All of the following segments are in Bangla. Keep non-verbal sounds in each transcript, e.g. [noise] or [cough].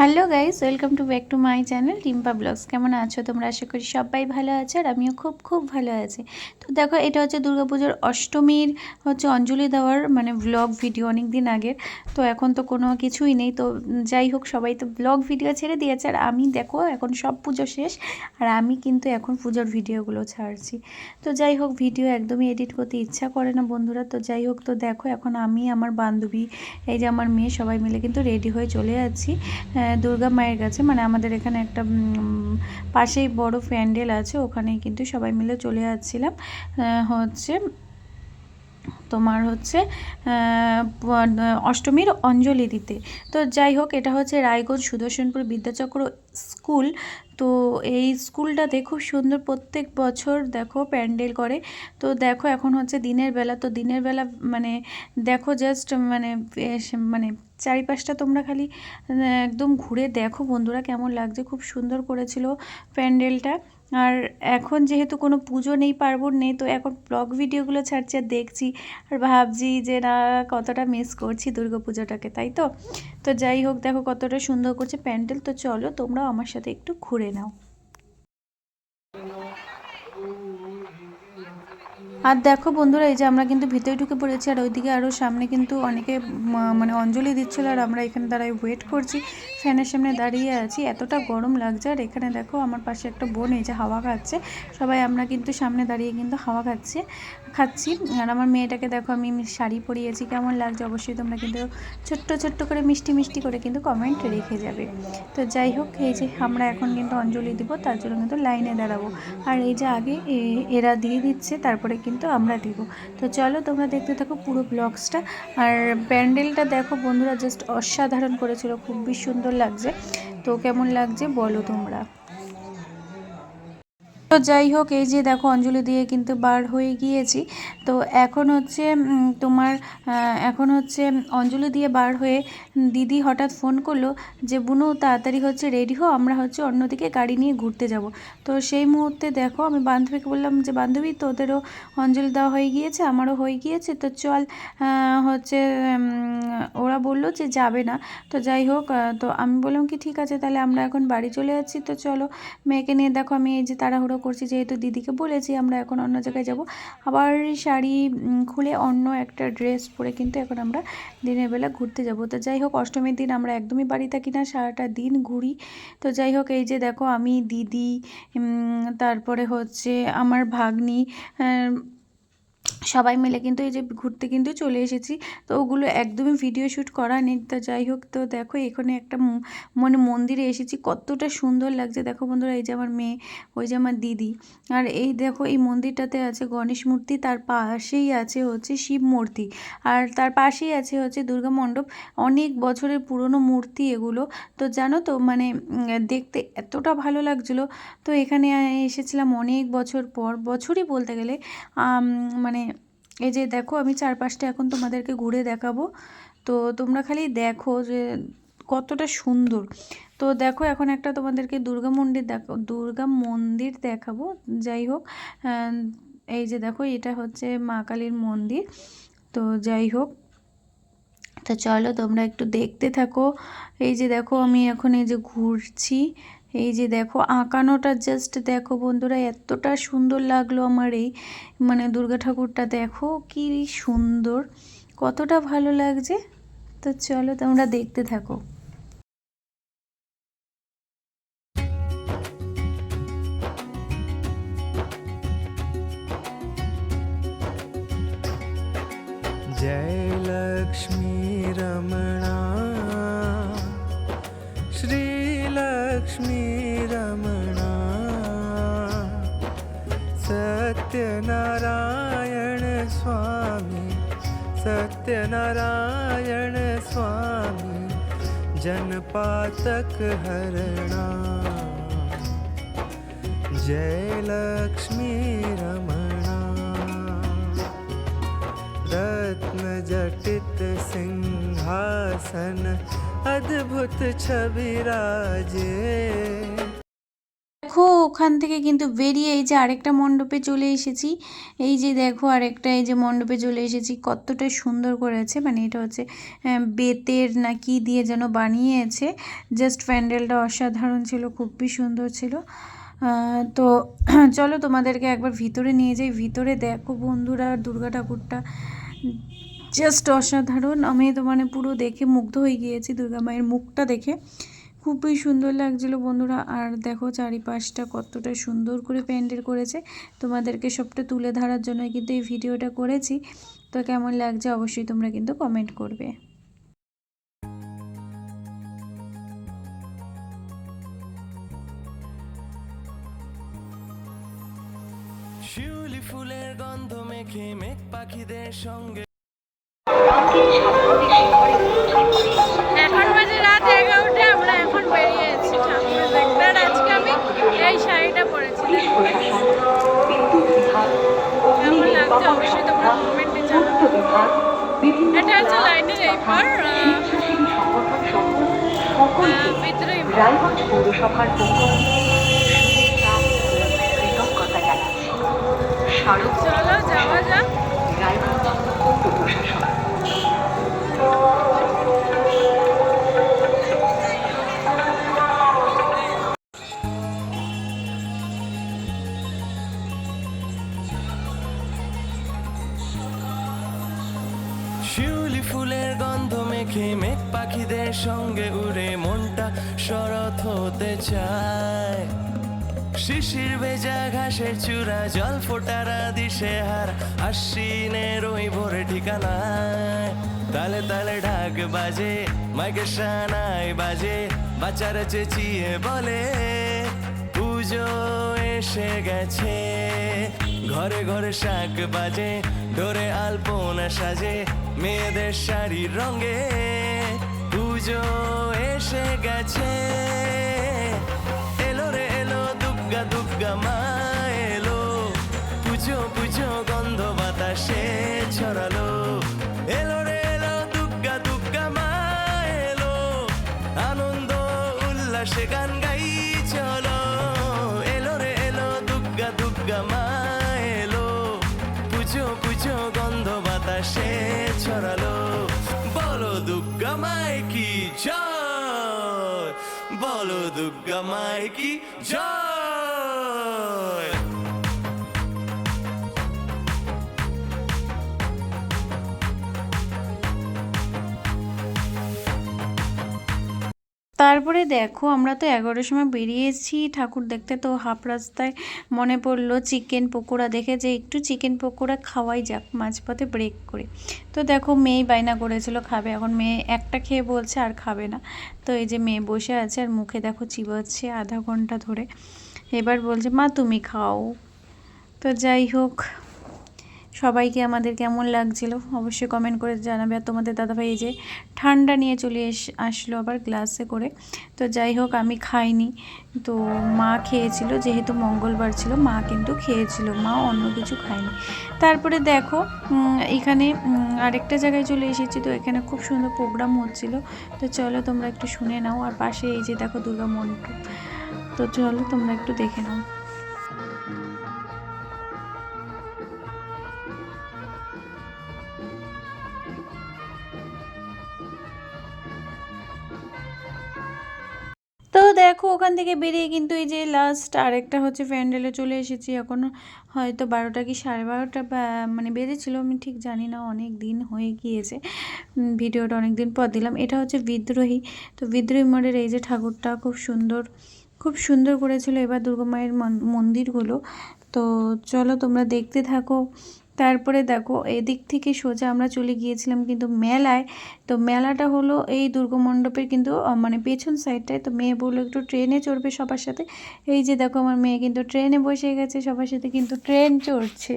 Hello guys, welcome to back to my channel Timpa blogs. কেমন আছো? তোমরা আশা করি সবাই ভালো আছে আর আমিও খুব খুব ভালো আছি। তো দেখো, এটা হচ্ছে দুর্গাপুজোর অষ্টমীর হচ্ছে অঞ্জলি দেওয়ার মানে ব্লগ ভিডিও অনেক দিন আগের। তো এখন তো কোনো কিছুই নেই। তো যাই হোক, সবাই তো ব্লগ ভিডিও ছেড়ে দিয়েছে আর আমি দেখো, এখন সব পুজো শেষ আর আমি কিন্তু এখন পুজোর ভিডিওগুলো ছাড়ছি। তো যাই হোক ভিডিও একদমই এডিট করতে ইচ্ছা করে না বন্ধুরা। তো যাই হোক, তো দেখো, এখন আমি, আমার বান্ধবী, এই যে আমার মেয়ে সবাই মিলে কিন্তু রেডি হয়ে চলে যাচ্ছি। দুর্গা মায়ের কাছে মানে আমাদের এখানে একটা পাশেই বড় প্যান্ডেল আছে, ওখানেই কিন্তু সবাই মিলে চলে যাচ্ছিলাম। হচ্ছে তোমার হচ্ছে অষ্টমীর অঞ্জলি দিতে। তো যাই হোক, এটা হচ্ছে রায়গঞ্জ সুদর্শনপুর বিদ্যাচক্র স্কুল। তো এই স্কুলটাতে খুব সুন্দর প্রত্যেক বছর দেখো প্যান্ডেল করে। তো দেখো এখন হচ্ছে দিনের বেলা, তো দিনের বেলা মানে দেখো জাস্ট মানে মানে চারিপাশটা তোমরা খালি একদম ঘুরে দেখো বন্ধুরা কেমন লাগছে। খুব সুন্দর করেছিল প্যান্ডেলটা। আর এখন যেহেতু কোনো পুজো নেই পার্বণ নেই, তো এখন ব্লগ ভিডিওগুলো ছাড়ছি আর দেখছি। আর ভাবছি যে না, কতটা মিস করছি পুজোটাকে, তাই তো? তো যাই হোক, দেখো কতটা সুন্দর করছে প্যান্ডেল। তো চলো তোমরাও আমার সাথে একটু ঘুরে নাও। আর দেখো বন্ধুরা, এই যে আমরা কিন্তু ভিতরে ঢুকে পড়েছি আর ওইদিকে আরও সামনে কিন্তু অনেকে মানে অঞ্জলি দিচ্ছিল আর আমরা এখানে দাঁড়াই ওয়েট করছি। ফ্যানের সামনে দাঁড়িয়ে আছি। এতটা গরম লাগছে আর এখানে দেখো আমার পাশে একটা বোন, এই যে হাওয়া খাচ্ছে। সবাই আমরা কিন্তু সামনে দাঁড়িয়ে কিন্তু হাওয়া খাচ্ছি খাচ্ছি। আর আমার মেয়েটাকে দেখো আমি শাড়ি পরিয়েছি, কেমন লাগছে অবশ্যই তোমরা কিন্তু ছোট্ট ছোট্ট করে মিষ্টি মিষ্টি করে কিন্তু কমেন্ট রেখে যাবে। তো যাই হোক, এই যে আমরা এখন কিন্তু অঞ্জলি দিব, তার জন্য কিন্তু লাইনে দাঁড়াবো। আর এই যে আগে এরা দিয়ে দিচ্ছে, তারপরে কিন্তু আমরা দিব। তো চলো তোমরা দেখতে থাকো পুরো ব্লগসটা আর প্যান্ডেলটা দেখো বন্ধুরা জাস্ট অসাধারণ করেছিল। খুবই সুন্দর লাগছে। তো কেমন লাগছে বলো তোমরা। তো যাই হোক, এই যে দেখো অঞ্জলি দিয়ে কিন্তু বার হয়ে গিয়েছি। তো এখন হচ্ছে তোমার এখন হচ্ছে অঞ্জলি দিয়ে বার হয়ে দিদি হঠাৎ ফোন করল যে, বুনু, তাড়াতাড়ি হচ্ছে রেডি হো আমরা হচ্ছে অন্যদিকে গাড়ি নিয়ে ঘুরতে যাব। তো সেই মুহূর্তে দেখো, আমি বান্ধবীকে বললাম যে, বান্ধবী, তোদেরও অঞ্জলি দেওয়া হয়ে গিয়েছে, আমারও হয়ে গিয়েছে, তো চল। হচ্ছে ওরা বলল যে, যাবে না। তো যাই হোক তো আমি বললাম কি, ঠিক আছে, তাহলে আমরা এখন বাড়ি চলে যাচ্ছি, তো চলো। মেয়েকে নিয়ে দেখো, আমি এই যে তাড়াহুড়ো করছি, যেহেতু দিদিকে বলেছি, আমরা এখন অন্য জায়গায় যাব। আবার শাড়ি খুলে অন্য একটা ড্রেস পরে কিন্তু এখন আমরা দিনের বেলা ঘুরতে যাব। তো যাই হোক, অষ্টমীর দিন আমরা একদমই বাড়ি থাকি না, সারাটা দিন ঘুরি। তো যাই হোক, এই যে দেখো, আমি, দিদি তারপরে হচ্ছে আমার ভাগ্নি সবাই মিলে কিন্তু এই যে ঘুরতে কিন্তু চলে এসেছি। তো ওগুলো একদমই ভিডিও শ্যুট করা নেই। তো যাই হোক তো দেখো এখানে একটা মানে মন্দিরে এসেছি। কতটা সুন্দর লাগছে। দেখো বন্ধুরা এই যে আমার মেয়ে ওই যে আমার দিদি। আর এই দেখো এই মন্দিরটাতে আছে গণেশ মূর্তি তার পাশেই আছে হচ্ছে শিব মূর্তি। আর তার পাশেই আছে হচ্ছে দুর্গা মণ্ডপ। অনেক বছরের পুরনো মূর্তি এগুলো। তো জানো তো মানে দেখতে এতটা ভালো লাগছিল। তো এখানে এসেছিলাম অনেক বছর পর। বছরই বলতে গেলে আম, মানে এই যে দেখো, আমি চারপাশটা এখন তোমাদেরকে ঘুরে দেখাবো। তো তোমরা খালি দেখো যে কতটা সুন্দর। তো দেখো, এখন একটা তোমাদেরকে দুর্গা মন্দির দেখো, দুর্গা মন্দির দেখাবো। যাই হোক এই যে দেখো, এটা হচ্ছে মা কালীর মন্দির। তো যাই হোক, তো চলো তোমরা একটু দেখতে থাকো। এই যে দেখো, আমি এখন এই যে ঘুরছি। এই যে দেখো, আঁকানোটা জাস্ট দেখো বন্ধুরা, এতটা সুন্দর লাগল আমার এই মানে দুর্গা ঠাকুরটা দেখো, কি সুন্দর, কতটা ভালো লাগছে। তো চলো তোমরা দেখতে থাকো। जय सत्यनारायण स्वामी जनपातक हरणा जय लक्ष्मी रमणा। रत्नजटित सिंहासन अद्भुत छवि राजे। দেখো, ওখান থেকে কিন্তু বেরিয়ে এই যে আরেকটা মণ্ডপে চলে এসেছি। এই যে দেখো আরেকটা, এই যে মণ্ডপে চলে এসেছি। কতটা সুন্দর করেছে মানে এটা হচ্ছে বেতের না কি দিয়ে যেন বানিয়েছে। জাস্ট প্যান্ডেলটা অসাধারণ ছিল, খুবই সুন্দর ছিল। তো [clears throat] চলো তোমাদেরকে একবার ভিতরে নিয়ে যাই। ভিতরে দেখো বন্ধুরা, দুর্গা ঠাকুরটা জাস্ট অসাধারণ। আমি তো মানে পুরো দেখে মুগ্ধ হয়ে গিয়েছি দুর্গা মায়ের মুখটা দেখে। খুবই সুন্দর লাগছিল বন্ধুরা। আর দেখো চারিপাশটা কতটা সুন্দর করে প্যান্ডেল করেছে। তোমাদেরকে সবটা তুলে ধরার জন্য কিন্তু এই ভিডিওটা করেছি। তো কেমন লাগছে অবশ্যই তোমরা কিন্তু কমেন্ট করবে। শিউলি ফুলের গন্ধ মেখে মেঘ পাখিদের সঙ্গে লাগছে অবশ্যই তোমরা কমেন্টে জানাবে এটা হচ্ছে লাইনের এই পার বিদ্রোহী রায়গঞ্জ পৌরসভার জানাচ্ছি। স্মারক চলো যাওয়া সঙ্গে উড়ে মনটা শরৎ হতে চায়। শিশির ভেজা ঘাসের চূড়া, জল ফোটারা দিশে হার, আশ্বিনের ওই ভোরে ঠিকানায়। তালে তালে ঢাক বাজে মাইকে সানাই বাজে, বাচ্চারা চেঁচিয়ে বলে, পুজো এসে গেছে। ঘরে ঘরে শাক বাজে ডোরে আলপনা সাজে, মেয়েদের শাড়ির রঙে। দুর্গা দুর্গা এলো পুজো পুজো গন্ধ বাতাসে ছড়ালো। বলো দুর্গা কি জয়? বলো দুর্গা কি জয়? তারপরে দেখো, আমরা তো এগারোটার সময় বেরিয়েছি ঠাকুর দেখতে তো হাফ রাস্তায় মনে পড়ল চিকেন পকোড়া দেখে যে একটু চিকেন পকোড়া খাওয়াই যাক, মাঝপথে ব্রেক করে। তো দেখো, মেয়ে বায়না করেছিল, খাবে। এখন মেয়ে একটা খেয়ে বলছে আর খাবে না। তো এই যে মেয়ে বসে আছে আর মুখে দেখো চিবাচ্ছে আধা ঘণ্টা ধরে। এবার বলছে, মা, তুমি খাও। তো যাই হোক সবাইকে আমাদের কেমন লাগছিল অবশ্যই কমেন্ট করে জানাবে। আর তোমাদের দাদাভাই এই যে ঠান্ডা নিয়ে চলে এস, আসলো আবার গ্লাসে করে। তো যাই হোক, আমি খাইনি। তো মা খেয়েছিল, যেহেতু মঙ্গলবার ছিল, মা কিন্তু খেয়েছিল, মা অন্য কিছু খায়নি। তারপরে দেখো এখানে আরেকটা জায়গায় চলে এসেছি। তো এখানে খুব সুন্দর প্রোগ্রাম হচ্ছিল। তো চলো তোমরা একটু শুনে নাও। আর পাশে এই যে দেখো দুর্গা মণ্ডপ তো চলো তোমরা একটু দেখে নাও। ওখান থেকে বেরিয়ে কিন্তু এই যে লাস্ট আরেকটা হচ্ছে প্যান্ডেলে চলে এসেছি। এখন হয়তো বারোটা কি সাড়ে বারোটা মানে বেজেছিল, আমি ঠিক জানি না, অনেক দিন হয়ে গিয়েছে। ভিডিওটা অনেক দিন পর দিলাম। এটা হচ্ছে বিদ্রোহী। তো বিদ্রোহী মোড়ের এই যে ঠাকুরটা খুব সুন্দর খুব সুন্দর করেছিল এবার দুর্গা মায়ের মন- মন্দিরগুলো। তো চলো তোমরা দেখতে থাকো। তারপরে দেখো, এদিক থেকে সোজা আমরা চলে গিয়েছিলাম কিন্তু মেলায়। তো মেলাটা হলো এই দুর্গমণ্ডপের কিন্তু মানে পেছন সাইডটায় তো মেয়ে বলল, একটু ট্রেনে চড়বে সবার সাথে। এই যে দেখো, আমার মেয়ে কিন্তু ট্রেনে বসে গেছে, সবার সাথে কিন্তু ট্রেন চড়ছে।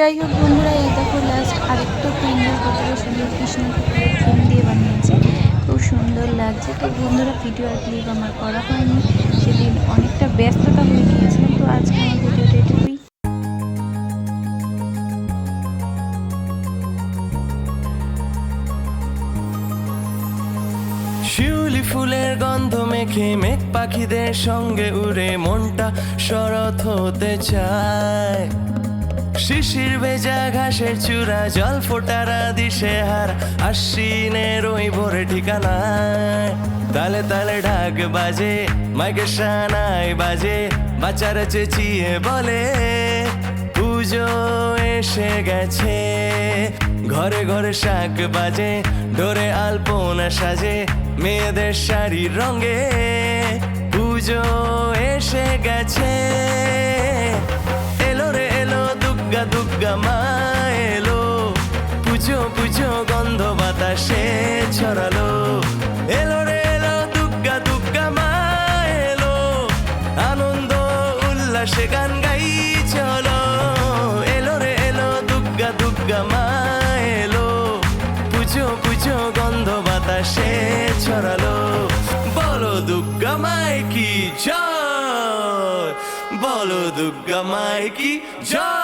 যাই হোক বন্ধুরা, এই দেখো লাস্ট আরেকটা প্যান্ডেল কতটা সুন্দর কৃষ্ণ থিম দিয়ে বানিয়েছে। খুব সুন্দর লাগছে। তো বন্ধুরা ভিডিও আর ক্লিপ আমার করা হয়নি। সেদিন অনেকটা ব্যস্ততা হয়ে গিয়েছিলাম, তো আজকে আমার ভিডিওটা এটুকুই। শিউলি ফুলের গন্ধ মেখে মেঘ পাখিদের সঙ্গে উড়ে মনটা শরৎ হতে চায়। শিশির ভেজা ঘাসের চূড়া, জল ফোটারা দিশে হার আশ্বিনের ওই ভোরে ঠিকানায়। তালে তালে ঢাক বাজে, মাইকে সানাই বাজে, বাচ্চারা চেঁচিয়ে বলে, পুজো এসে গেছে। ঘরে ঘরে শাক বাজে ডোরে আলপনা সাজে, মেয়েদের শাড়ির রঙে। পুজো এসে গেছে। এলো রে দুর্গা দুর্গা মা এলো। পুজো পুজো, গন্ধ বাতাসে ছড়ালো। এলো রে, এলো দুর্গা দুর্গা মা এলো। আনন্দ, উল্লাসে গান গাই, চলো। এলো রে, এলো দুর্গা দুর্গা মা এলো। পুজো পুজো, গন্ধ বাতাসে ছড়ালো। বলো দুর্গা মাই কি জয়? বলো দুর্গা মাই কি জয়?